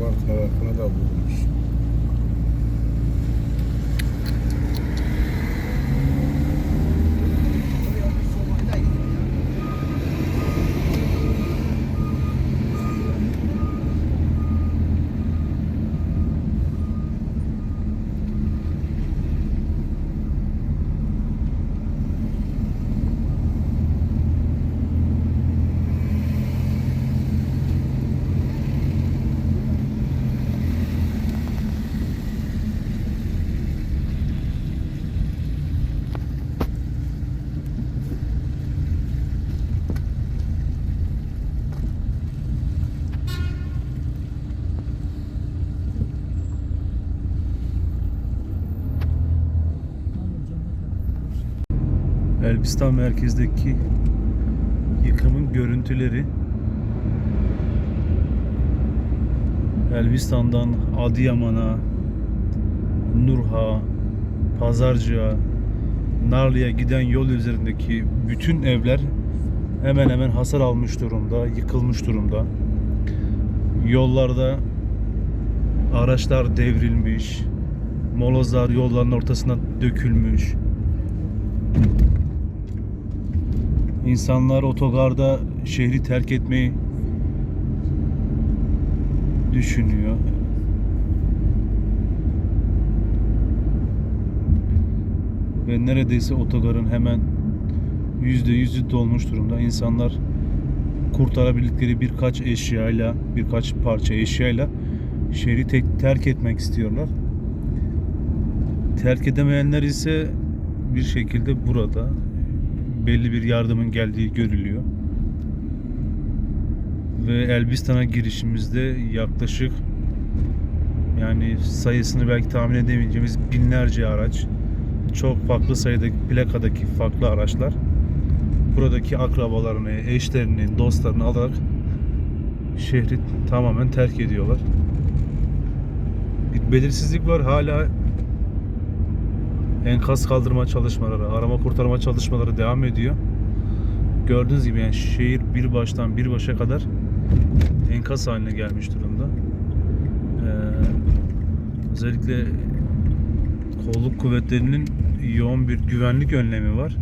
Van tarafına da vurmuş. Elbistan merkezdeki yıkımın görüntüleri Elbistan'dan Adıyaman'a, Nurha, Pazarcığa, Narlı'ya giden yol üzerindeki bütün evler hemen hemen hasar almış durumda, yıkılmış durumda. Yollarda araçlar devrilmiş, molozlar yolların ortasına dökülmüş. İnsanlar otogarda şehri terk etmeyi düşünüyor. Ve neredeyse otogarın hemen yüzde yüzü dolmuş durumda. İnsanlar kurtarabildikleri birkaç eşyayla, birkaç parça eşyayla şehri tek terk etmek istiyorlar. Terk edemeyenler ise bir şekilde burada belli bir yardımın geldiği görülüyor. Ve Elbistan'a girişimizde yaklaşık yani sayısını belki tahmin edemeyeceğimiz binlerce araç, çok farklı sayıdaki plakadaki farklı araçlar buradaki akrabalarını, eşlerini, dostlarını alarak şehri tamamen terk ediyorlar. Bir belirsizlik var hala enkaz kaldırma çalışmaları, arama kurtarma çalışmaları devam ediyor. Gördüğünüz gibi yani şehir bir baştan bir başa kadar enkaz haline gelmiş durumda. Ee, özellikle kolluk kuvvetlerinin yoğun bir güvenlik önlemi var.